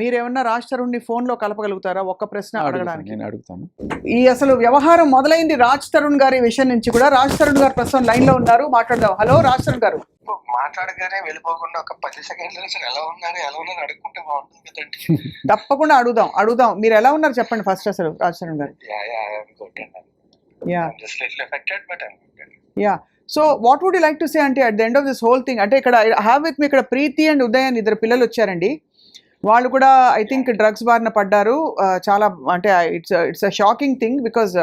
మీరేమన్నా రాజ్ తరుణ్ని ఫోన్లో కలపగలుగుతారా? ఒక్క ప్రశ్న అడగడానికి? నేను అడుగుతాను. ఈ అసలు వ్యవహారం మొదలైంది రాజ్ తరుణ్ గారి విషయం నుంచి కూడా. రాజ్ తరుణ్ గారు ప్రస్తుతం లైన్లో ఉన్నారు. మాట్లాడదాం. హలో రాజ్ తరుణ్ గారు మాట్లాడగానే వెళ్ళిపోకుండా ఒక పది సెకండ్లు అసలు ఎలా ఉన్నారు ఎలా ఉన్నారు అడుక్కుంటే బాగుంటుంది కదండి. తప్పకుండా అడుగుదాం అడుగుదాం. మీరు ఎలా ఉన్నారు చెప్పండి ఫస్ట్ అసలు Raj Tarun garu yeah yeah so what would you like to say అంటే at the end of this whole thing అంటే ఇక్కడ హ్యావ్ విత్ మీ ఇక్కడ ప్రీతి అండ్ ఉదయ్ అని ఇద్దరు పిల్లలు వచ్చారండి. వాళ్ళు కూడా ఐ థింక్ డ్రగ్స్ బారిన పడ్డారు. చాలా అంటే it's it's a shocking thing because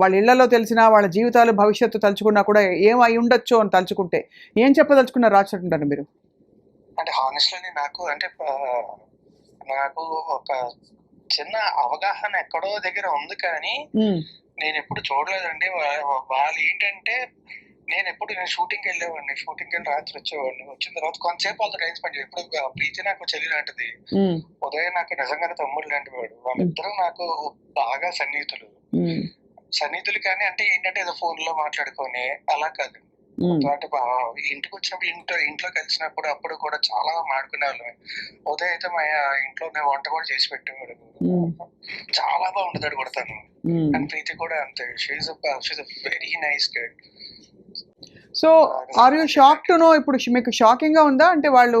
వాళ్ళ ఇళ్ళలో తెలిసిన వాళ్ళ జీవితాలు భవిష్యత్తు తలుచుకున్నా కూడా ఏం అయి ఉండొచ్చు అని తలుచుకుంటే ఏం చెప్పదలుచుకున్నారు రాచుంటారు మీరు? అంటే హానెస్ట్లీ నాకు అంటే నాకు ఒక చిన్న అవగాహన ఎక్కడో దగ్గర ఉంది కానీ. నేను ఎప్పుడు చూడలేదండి. వాళ్ళు ఏంటంటే నేను ఎప్పుడు నేను షూటింగ్కి వెళ్ళేవాడిని. షూటింగ్కి వెళ్ళి రాత్రి వచ్చేవాడిని. వచ్చిన తర్వాత కొంతసేపు వాళ్ళతో టైం స్పెండ్ ఇప్పుడు ప్రీతి నాకు చెల్లి లాంటిది. ఉదయం నాకు నిజంగానే తమ్ముడు లాంటి వాడు వాళ్ళిద్దరూ నాకు బాగా సన్నిహితులు. సన్నిహితులు కానీ అంటే ఏంటంటే ఏదో ఫోన్లో మాట్లాడుకొని అలా కాదు. అంటే ఇంటికి వచ్చినప్పుడు ఇంట్లో ఇంట్లో కలిసినప్పుడు అప్పుడు కూడా చాలా మాట్లాడుకునే వాళ్ళం ఉదయం అయితే మా ఇంట్లోనే వంట కూడా చేసి పెట్టేవాడు. చాలా బాగుంటుంది కూడా తను. అండ్ ప్రీతి కూడా అంతే. She she very nice guide so are you shock to know ఇప్పుడు మీకు షాకింగ్గా ఉందా? అంటే వాళ్ళు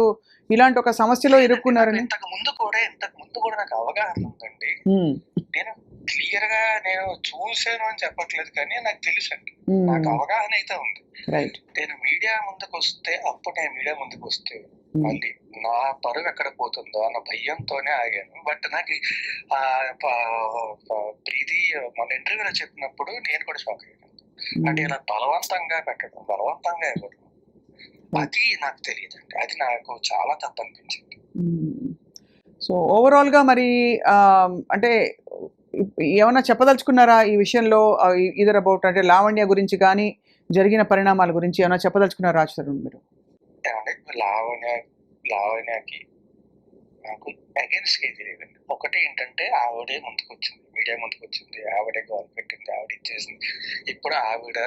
ఇలాంటి ఒక సమస్యలో ఇరుక్కున్నారని? ఇంతకు ముందు కూడా ఇంతకు ముందు కూడా నాకు అవగాహన ఉందండి. నేను క్లియర్గా నేను చూసాను అని చెప్పట్లేదు కానీ నాకు తెలుసు అండి. నాకు అవగాహన అయితే ఉంది. రైట్ నేను మీడియా ముందుకు వస్తే అప్పుడు నేను మీడియా ముందుకు వస్తే. మళ్ళీ నా పరువు ఎక్కడ పోతుందో అన్న భయంతోనే ఆగాను. బట్ నాకు ప్రీతి మన ఇంటర్వ్యూలో చెప్పినప్పుడు నేను కూడా షాక్ అయ్యాను. అంటే ఇలా బలవంతంగా పెట్టడం బలవంతంగా ఇవ్వడం అది నాకు తెలియదండి. అది నాకు చాలా తప్పు అనిపించింది. సో ఓవరాల్గా మరి అంటే ఏమైనా చెప్పదలుచుకున్నారా ఈ విషయంలో? ఇదర్ అబౌట్ అంటే లావణ్య గురించి కానీ జరిగిన పరిణామాల గురించి ఏమైనా చెప్పదలుచుకున్నారా రాజ్ తరుణ్ మీరు? లావణ్య లావణ్యకి నాకు అగేన్స్ట్ ఏది లేదండి. ఒకటి ఏంటంటే ఆవిడే ముందుకు వచ్చింది మీడియా ముందుకు వచ్చింది ఆవిడే గోల్ పెట్టింది ఆవిడ ఇచ్చేసింది. ఇప్పుడు ఆవిడ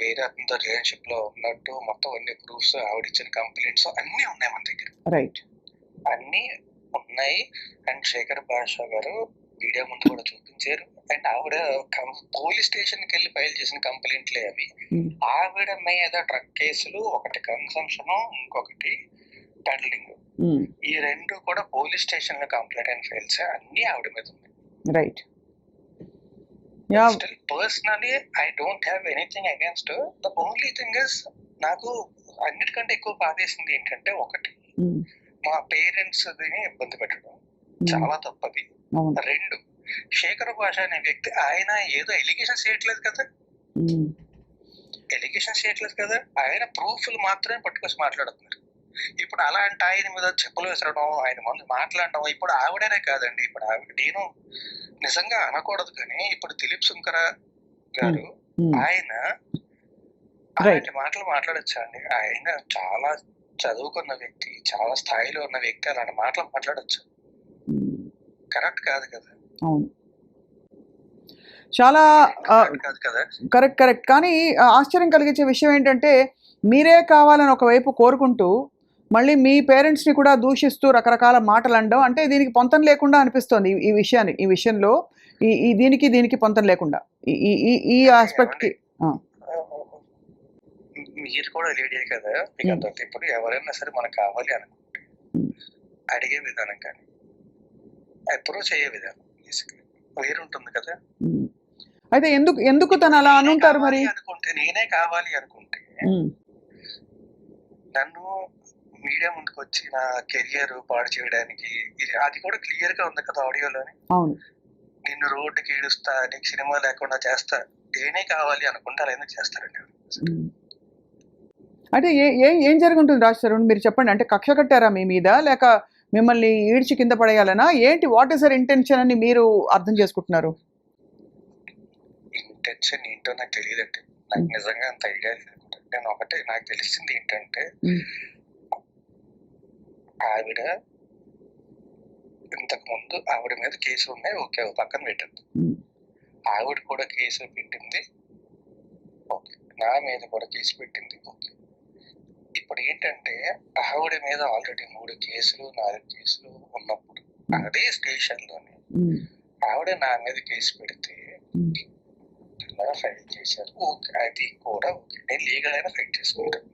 వేరే అతనితో రిలేషన్షిప్లో ఉన్నట్టు మొత్తం అన్ని ప్రూఫ్స్ ఆవిడ ఇచ్చిన కంప్లైంట్స్ అన్ని ఉన్నాయి మన దగ్గర. రైట్ అన్ని ఉన్నాయి. అండ్ శేఖర్ భాషా గారు మీడియా ముందు కూడా చూపించారు. అండ్ ఆవిడ పోలీస్ స్టేషన్కి వెళ్ళి ఫైల్ చేసిన కంప్లైంట్లే అవి. Hmm. ఆవిడ మీద డ్రగ్ కేసులు ఒకటి కన్సంప్షన్ ఇంకొకటి పెడలింగ్ ఈ రెండు కూడా పోలీస్ స్టేషన్లో కంప్లైంట్ అండ్ ఫైల్స్ అన్ని ఆవిడ మీద ఉంది right yeah still personally I don't have anything against the only thing is నాకు అన్నిటికంటే ఎక్కువ బాధేసింది ఏంటంటే ఒకటి. మా పేరెంట్స్ ఇబ్బంది పెట్టడం. చాలా తప్పది. రెండు శేఖర్ భాష అనే వ్యక్తి ఆయన ఏదో ఎలిగేషన్స్ చేయట్లేదు కదా? మ్మ్. ఎలిగేషన్స్ చేయట్లేదు కదా? ఆయన ప్రూఫ్లు మాత్రమే పట్టుకొచ్చి మాట్లాడుతున్నారు. ఇప్పుడు అలాంటి ఆయన మీద చెప్పులు విసరడం ఆయన ముందు మాట్లాడడం ఇప్పుడు ఆవిడనే కాదండి. ఇప్పుడు ఆవిడ నేను నిజంగా అనకూడదు కానీ ఇప్పుడు దిలీప్ సుంకర గారు. ఆయన అలాంటి మాటలు మాట్లాడొచ్చా అండి? ఆయన చాలా చదువుకున్న వ్యక్తి చాలా స్థాయిలో ఉన్న వ్యక్తి అలాంటి మాటలు మాట్లాడొచ్చు. కరెక్ట్ కాదు కదా? చాలా కరెక్ట్ కరెక్ట్ కానీ ఆశ్చర్యం కలిగించే విషయం ఏంటంటే మీరే కావాలని ఒకవైపు కోరుకుంటూ మళ్ళీ మీ పేరెంట్స్ని కూడా దూషిస్తూ రకరకాల మాటలు అనడం అంటే దీనికి పొంతం లేకుండా అనిపిస్తోంది ఈ- విషయాన్ని ఈ విషయంలో ఈ దీనికి దీనికి పొంతం లేకుండా ఈ ఈ- ఆస్పెక్ట్కి మీరు కూడా లేడీ కదా మీకు. అంత ఇప్పుడు ఎవరైనా సరే మనకు కావాలి అనుకుంటే. అడిగే విధానం కానీ అప్రోచ్ అయ్యే విధానం వేరుంటుంది కదా. అయితే ఎందుకు ఎందుకు తను అలా అనుంటారు మరి అనుకుంటే నేనే కావాలి అనుకుంటే. నన్ను మీడియా ముందుకు వచ్చి నా కెరియర్ పాడు చేయడానికి ఇది అది కూడా క్లియర్గా ఉంది కదా ఆడియోలోని. అవును. నిన్ను రోడ్డుకి ఈడుస్తా నీకు సినిమా లేకుండా చేస్తా నేనే కావాలి అనుకుంటే అలా ఎందుకు చేస్తారండి. అంటే ఏ ఏం ఏం జరుగుంటుంది రాజ్ తరుణ్? మీరు చెప్పండి. అంటే కక్ష కట్టారా మీ మీద? లేక మిమ్మల్ని ఈడ్చి కింద పడేయాలనా? ఏంటి వాట్ ఇస్ అర్ ఇంటెన్షన్ అని మీరు అర్థం చేసుకుంటున్నారు? ఇంటెన్షన్ ఏంటో నాకు తెలియదండి. నాకు. నిజంగా అంత ఐడియా లేదు. నేను ఒకటే నాకు తెలిసింది ఏంటంటే. ఆవిడ ఇంతకు ముందు ఆవిడ మీద కేసులు ఉన్నాయి. ఓకే పక్కన పెట్టద్దు. ఆవిడ కూడా కేసు పెట్టింది. ఓకే నా మీద కూడా కేసు పెట్టింది. ఓకే. ఇప్పుడు ఏంటంటే ఆవిడ మీద ఆల్రెడీ మూడు కేసులు నాలుగు కేసులు ఉన్నప్పుడు అదే స్టేషన్లోనే ఉమ్, ఆవిడ నా మీద కేసు పెడితే ఫైల్ చేశారు? ఓకే అది కూడా ఓకే. నేను లీగల్ అయినా ఫైట్ చేసుకుంటాను.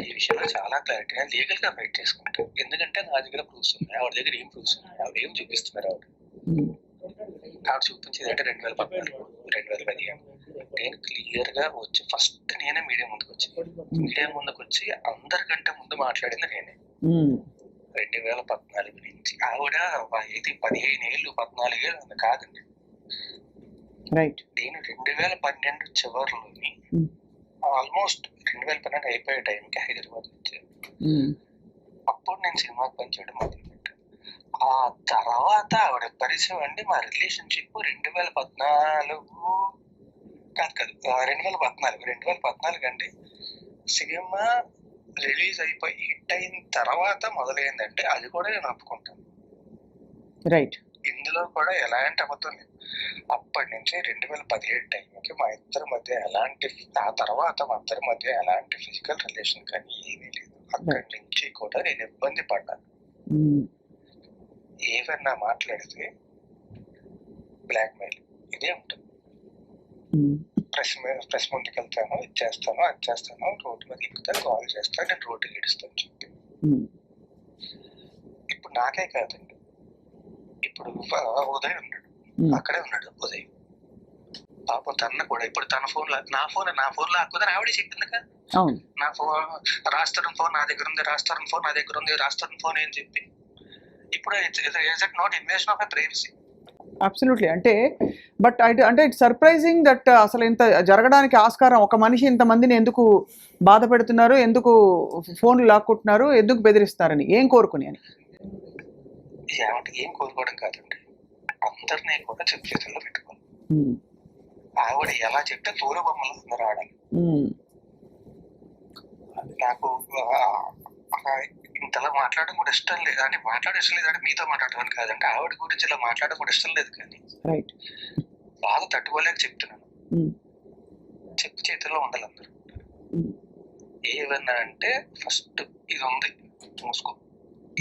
ఈ విషయంలో చాలా క్లారిటీ నేను లీగల్గా ఫైట్ చేసుకుంటాను ఎందుకంటే నా దగ్గర ప్రూఫ్స్ ఉన్నాయి. ఆవిడ దగ్గర ఏం ప్రూఫ్స్ ఉన్నాయి? ఆవిడ ఏం చూపిస్తున్నారు ఆవిడ? ఉమ్, ఆవిడ చూపించేది అంటే రెండు వేల పద్నాలుగు రెండు వేల పదిహేను. నేను క్లియర్గా వచ్చి ఫస్ట్ నేనే మీడియా ముందుకు వచ్చి మీడియా ముందుకు వచ్చి అందరికంటే ముందు మాట్లాడింది నేనే. ఉమ్, రెండు వేల పద్నాలుగు నుంచి ఆవిడ ఇది పదిహేను ఏళ్ళు పద్నాలుగు ఏళ్ళు కాదండి. నేను రెండు వేల పన్నెండు చివరిలోని ఆల్మోస్ట్ రెండు వేల పన్నెండు అయిపోయే టైంకి హైదరాబాద్ వచ్చాను అప్పుడు నేను సినిమాకి పనిచేయడం మొదలుపెట్టాను. ఆ తర్వాత ఆవిడ పరిచయం అండి మా రిలేషన్షిప్ రెండు వేల పద్నాలుగు కాదు కాదు రెండు వేల పద్నాలుగు రెండు వేల పద్నాలుగు అండి. సినిమా రిలీజ్ అయిపోయి హిట్ అయిన తర్వాత మొదలైందంటే అది కూడా నేను ఒప్పుకుంటాను. రైట్. ఇందులో కూడా ఎలాంటి అబద్ధం లేదు. అప్పటి నుంచి రెండు వేల పదిహేడు టైంకి మా ఇద్దరి మధ్య ఎలాంటి ఆ తర్వాత మా ఇద్దరి మధ్య ఎలాంటి ఫిజికల్ రిలేషన్ కానీ ఏమీ లేదు. అక్కడి నుంచి కూడా నేను ఇబ్బంది పడ్డాను. ఉమ్, ఏవన్నా మాట్లాడితే బ్లాక్ మెయిల్ ఇదే ఉంటుంది. ప్రెస్ మీద ప్రెస్ ముందుకు వెళ్తాను ఇది చేస్తాను అది చేస్తాను రోడ్డు మీద ఎక్కుతాను కాల్ చేస్తాను నేను రోడ్డు గడిస్తాను చెప్పి. ఉమ్, ఇప్పుడు నాకే కాదండి. ఇప్పుడు ఉదయ్ ఉన్నాడు అక్కడే ఉన్నాడు ఉదయ్. పాపం తన కూడా ఇప్పుడు తన ఫోన్ నా ఫోన్ నా ఫోన్ లాక్కుదని ఆవిడే చెప్పింది కదా నా ఫోన్ రాస్తారన్ ఫోన్ నా దగ్గర ఉంది రాస్తారన్ ఫోన్ నా దగ్గర ఉంది రాస్తారన్ ఫోన్ ఏం చెప్పి. ఇప్పుడు it not invasion of privacy absolutely అంటే బట్ అంటే ఇట్స్ సర్ప్రైజింగ్ దట్ అసలు ఇంత జరగడానికి ఆస్కారం ఒక మనిషి ఇంతమందిని ఎందుకు బాధ పెడుతున్నారు ఎందుకు ఫోన్లు లాక్కుంటున్నారు ఎందుకు బెదిరిస్తారని ఏం కోరుకుని అని? ఏం కోరుకోవడం కాదండి అందరినీ కూడా చెప్పు చేతుల్లో పెట్టుకోవాలి ఆవిడ ఎలా చెప్తే తోల బొమ్మలు అందరూ ఆడాలి నాకు ఇంతలా మాట్లాడడం కూడా ఇష్టం లేదు. అంటే మాట్లాడడం ఇష్టం లేదు అంటే మీతో మాట్లాడడం కాదండి. ఆవిడ గురించి ఇలా మాట్లాడడం కూడా ఇష్టం లేదు కానీ రైట్ బాధ తట్టుకోలేక చెప్తున్నాను. చెప్పు చేతుల్లో ఉండాలి అందరూ. ఏమన్నా అంటే ఫస్ట్ ఇది ఉంది మూసుకో.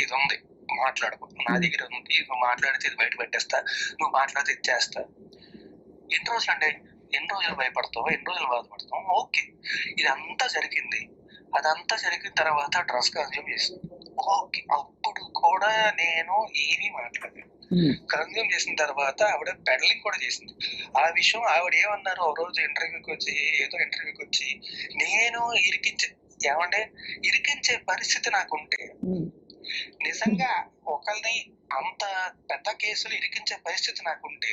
ఇది ఉంది మాట్లాడుకో. నా దగ్గర ఉంది నువ్వు మాట్లాడితే ఇది బయట పెట్టేస్తా నువ్వు మాట్లాడితే ఇది చేస్తా. ఎన్ని రోజులు అంటే ఎన్ని రోజులు భయపడతావు? ఎన్ని రోజులు బాధపడతావు? ఓకే. ఇదంతా జరిగింది. అదంతా జరిగిన తర్వాత డ్రస్ కన్జ్యూమ్ చేసింది. ఓకే. అప్పుడు కూడా నేను ఏమీ మాట్లాడలేదు. కన్జ్యూమ్ చేసిన తర్వాత ఆవిడ పెడలింగ్ కూడా చేసింది. ఆ విషయం ఆవిడ ఏమన్నారు? ఒక రోజు ఇంటర్వ్యూకి వచ్చి ఏదో ఇంటర్వ్యూకి వచ్చి నేను ఇరికించే ఏమంటే ఇరికించే పరిస్థితి నాకుంటే నిజంగా ఒకరిని అంత పెద్ద కేసులు ఇరికించే పరిస్థితి నాకుంటే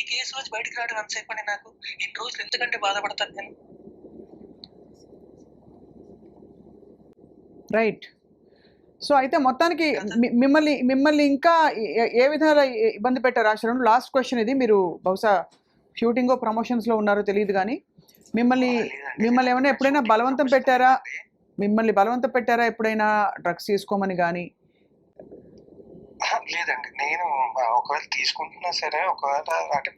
ఈ కేసు నుంచి బయటకు రావడం ఎంతసేపు అండి నాకు? ఇన్ని రోజులు ఎందుకంటే బాధపడతాను నేను? రైట్. సో అయితే మొత్తానికి మిమ్మల్ని మిమ్మల్ని ఇంకా ఏ- విధంగా ఇబ్బంది పెట్టారు? ఆశ్రమం లాస్ట్ క్వశ్చన్ ఇది. మీరు బహుశా షూటింగ్ ప్రమోషన్స్లో ఉన్నారో తెలియదు కానీ మిమ్మల్ని. మిమ్మల్ని ఏమైనా ఎప్పుడైనా బలవంతం పెట్టారా? మిమ్మల్ని బలవంతం పెట్టారా? ఎప్పుడైనా డ్రగ్స్ తీసుకోమని కానీ లేదండి. నేను ఒకవేళ తీసుకుంటున్నా సరే ఒకవేళ అంటే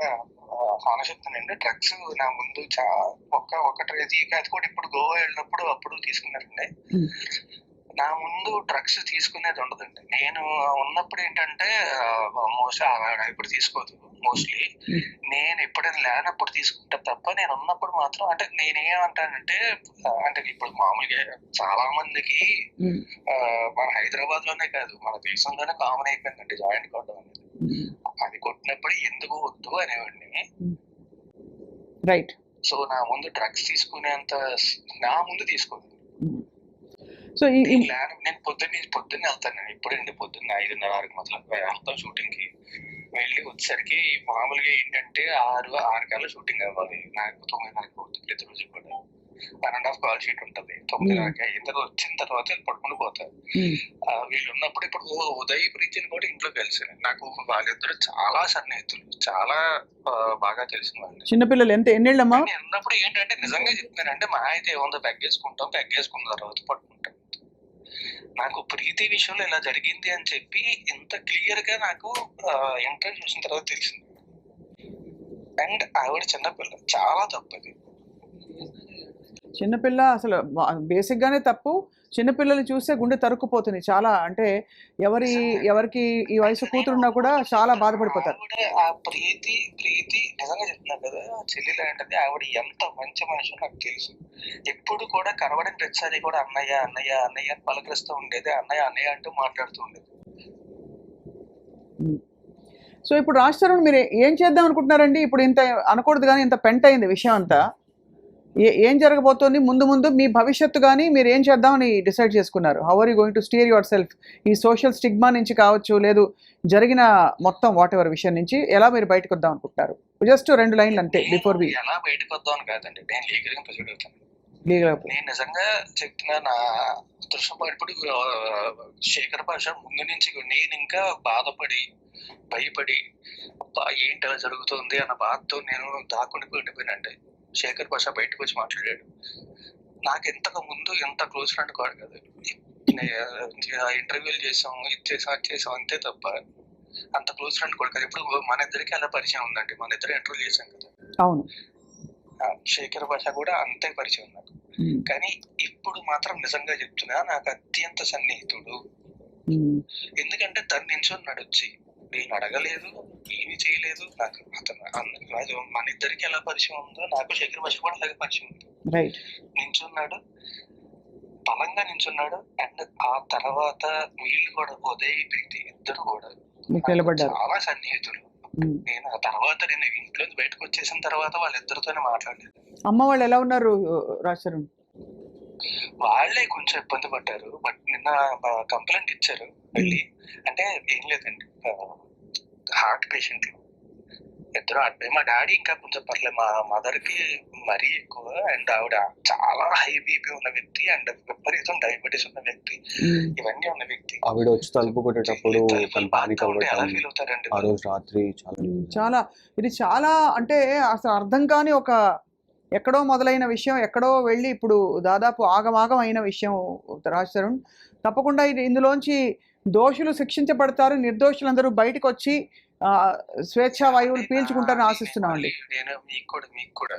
హాన చెప్తానండి డ్రగ్స్ నా ముందు చా ఒక్క ఒకటి అది అది కూడా ఇప్పుడు గోవా వెళ్ళినప్పుడు అప్పుడు తీసుకున్నారండి. నా ముందు డ్రగ్స్ తీసుకునేది ఉండదండి. నేను ఉన్నప్పుడు ఏంటంటే మోస్ట్లీ ఇప్పుడు తీసుకోదు మోస్ట్లీ Hmm. నేను ఎప్పుడైనా లేనప్పుడు తీసుకుంటా తప్ప నేను ఉన్నప్పుడు మాత్రం అంటే నేనేమంటానంటే అంటే ఇప్పుడు మామూలుగా చాలా మందికి ఆ, మన హైదరాబాద్లోనే కాదు మన దేశంలోనే కామన్ అయిపోయిందండి జాయింట్ కొట్టడం అనేది. ఉమ్, అది కొట్టినప్పుడు ఎందుకు వద్దు అనేవాడిని. రైట్ సో నా ముందు డ్రగ్స్ తీసుకునేంత నా ముందు తీసుకోదు. సో ఈ నేను పొద్దున్నే పొద్దున్నే వెళ్తాను నేను. ఇప్పుడండి పొద్దున్న ఐదున్నర ఆరుకి మొదలు వెళ్తాం షూటింగ్కి వెళ్ళి వచ్చేసరికి మామూలుగా ఏంటంటే ఆరు ఆరు కల్లా షూటింగ్ అవ్వాలి. నాకు తొమ్మిదిన్నరకి అవుతుంది ప్రతిరోజు కూడా. One and half call sheet ఉంటుంది. తొమ్మిదిన్నరకి అయిన తర్వాత వచ్చిన తర్వాత వీళ్ళు పడుకుని పోతారు వీళ్ళు ఉన్నప్పుడు ఇప్పుడు ఉదయ్ ప్రీతిని కూడా ఇంట్లో కలిసాను. నాకు వాళ్ళిద్దరు చాలా సన్నిహితులు. చాలా బాగా తెలిసిన వాళ్ళు చిన్నపిల్లలు ఎంత? ఎన్నేళ్ళమ్మా? నేను ఉన్నప్పుడు ఏంటంటే నిజంగా చెప్తున్నానంటే మా అయితే ఏముందో? పెగ్గేసుకుంటాం పెగ్గేసుకున్న తర్వాత పట్టుకుంటాం నాకు ప్రీతి విషయంలో ఇలా జరిగింది అని చెప్పి ఇంత క్లియర్గా నాకు ఇంటర్వ్యూ చూసిన తర్వాత తెలిసింది. అండ్ ఆవిడ చిన్నపిల్ల. చాలా తప్పది. చిన్నపిల్ల అసలు బేసిక్ గానే తప్పు. చిన్నపిల్లల్ని చూస్తే గుండె తరుక్కుపోతుంది చాలా. అంటే ఎవరి ఎవరికి ఈ వయసు కూతురున్నా కూడా చాలా బాధపడిపోతారు. ప్రీతి ప్రీతి నిజంగా చెప్తున్నా కదా ఆ చెల్లి లాంటిది ఆవిడ ఎంత మంచి మనిషి నాకు తెలుసు. ఎప్పుడు కూడా కనబడిన ప్రతిసారి కూడా అన్నయ్య అన్నయ్య అన్నయ్య అని పలకరిస్తూ ఉండేది. అన్నయ్య అన్నయ్య అంటూ మాట్లాడుతూ ఉండేది. సో ఇప్పుడు రాజ్ మీరు ఏం చేద్దాం అనుకుంటున్నారండి? ఇప్పుడు ఇంత అనకూడదు కానీ ఇంత పెంట అయింది విషయం అంతా. ఏ ఏం జరగబోతోంది? ముందు ముందు మీ భవిష్యత్తు కానీ మీరు ఏం చేద్దామని డిసైడ్ చేసుకున్నారు? How are you going to steer yourself ఈ సోషల్ స్టిగ్మా నుంచి కావచ్చు లేదు జరిగిన మొత్తం వాట్ ఎవర్ విషయం నుంచి ఎలా మీరు బయటకు వద్దాం అనుకుంటున్నారు? జస్ట్ రెండు లైన్లు అంతే బిఫోర్ వి ఎలా బయటకు వద్దాం అని కాదండి. నేను లీగల్గా ప్రొసీడ్ అవుతాను. లీగల్ నేను నిజంగా చెప్తున్నా నా దృశ్యం ఇప్పుడు శేఖర్ భాష ముందు నుంచి నేను ఇంకా బాధపడి భయపడి ఏంటి అలా జరుగుతుంది అన్న బాధతో నేను దాక్కుని ఉండిపోయినండి శేఖర్ భాష బయటకు వచ్చి మాట్లాడాడు. నాకు ఎంతకు ముందు ఎంత క్లోజ్ ఫ్రెండ్ కాదు కదా. ఇంటర్వ్యూలు చేసాం ఇది చేసాం అది చేసాం అంతే తప్ప అంత క్లోజ్ ఫ్రెండ్ కూడా కదా. ఇప్పుడు మన ఇద్దరికి అలా పరిచయం ఉందండి. మన ఇద్దరు ఇంటర్వ్యూ చేసాం కదా. అవును. శేఖర్ భాష కూడా అంతే పరిచయం నాకు కానీ ఇప్పుడు మాత్రం నిజంగా చెప్తున్నా నాకు అత్యంత సన్నిహితుడు. ఎందుకంటే తను నించున్నాడు వచ్చి నేను అడగలేదు ఏమీ చేయలేదు. నాకు అతను రాజు మన ఇద్దరికి ఎలా పరిచయం ఉందో నాకు శేఖర్ భాష కూడా అలాగే పరిచయం ఉంది. రైట్ నించున్నాడు. బలంగా నించున్నాడు. అండ్ ఆ తర్వాత వీళ్ళు కూడా ఉదయ్ ప్రీతి ఇద్దరు కూడా చాలా సన్నిహితులు. ఉమ్. నేను ఆ తర్వాత నేను ఇంట్లో బయటకు వచ్చేసిన తర్వాత వాళ్ళిద్దరితోనే మాట్లాడలేదు అమ్మ వాళ్ళు ఎలా ఉన్నారు తరుణ్ వాళ్ళే కొంచెం ఇబ్బంది పడ్డారు. బట్ నిన్న కంప్లైంట్ ఇచ్చారు. వెళ్ళి అంటే ఏం లేదండి. హార్ట్ పేషెంట్ ఇద్దరు అడ్డే మా డాడీ ఇంకా కొంచెం పర్లేదు మా మదర్కి మరీ ఎక్కువ. అండ్ ఆవిడ చాలా హై బీపీ ఉన్న వ్యక్తి అండ్ విపరీతం డయాబెటీస్ ఉన్న వ్యక్తి. ఉమ్. ఇవన్నీ ఉన్న వ్యక్తి. ఆవిడ వచ్చి తలుపు కొట్టేటప్పుడు ఎలా ఫీల్ అవుతారండి ఆ రోజు రాత్రి చాలా చాలా ఇది చాలా అంటే అసలు అర్థం కాని ఒక ఎక్కడో మొదలైన విషయం ఎక్కడో వెళ్ళి ఇప్పుడు దాదాపు ఆగమాగం అయిన విషయం రాజ్ తరుణ్. తప్పకుండా ఇది ఇందులోంచి దోషులు శిక్షించబడతారు నిర్దోషులందరూ బయటకు వచ్చి స్వేచ్ఛా వాయువులు పీల్చుకుంటారని ఆశిస్తున్నామండి. నేను మీకు కూడా మీకు కూడా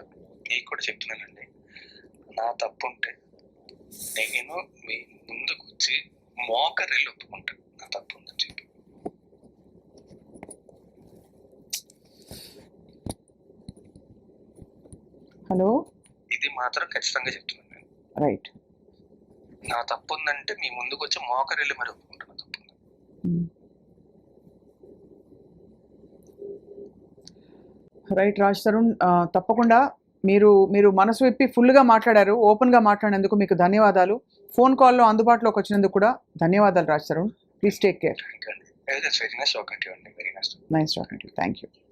మీకు కూడా చెప్తున్నానండి. నా తప్పు ఉంటే నేను మీ ముందుకు వచ్చి మోకరిల్లు ఒప్పుకుంటాను నా తప్పు ఉందని చెప్పి. హలో? ఇది మాత్రం ఖచ్చితంగా చెప్తున్నాను నేను. రైట్. నా తప్పు ఉందంటే మీ ముందుకు వచ్చి మోకరిల్లు మరి ఒప్పుకుంటాను తప్పు ఉందని. రైట్ రాజ్ తరుణ్ తప్పకుండా మీరు మీరు మనసు విప్పి ఫుల్గా మాట్లాడారు ఓపెన్గా మాట్లాడినందుకు మీకు ధన్యవాదాలు. ఫోన్ కాల్లో అందుబాటులోకి వచ్చినందుకు కూడా ధన్యవాదాలు Raj Tarun. Please take care. Nice talking thank you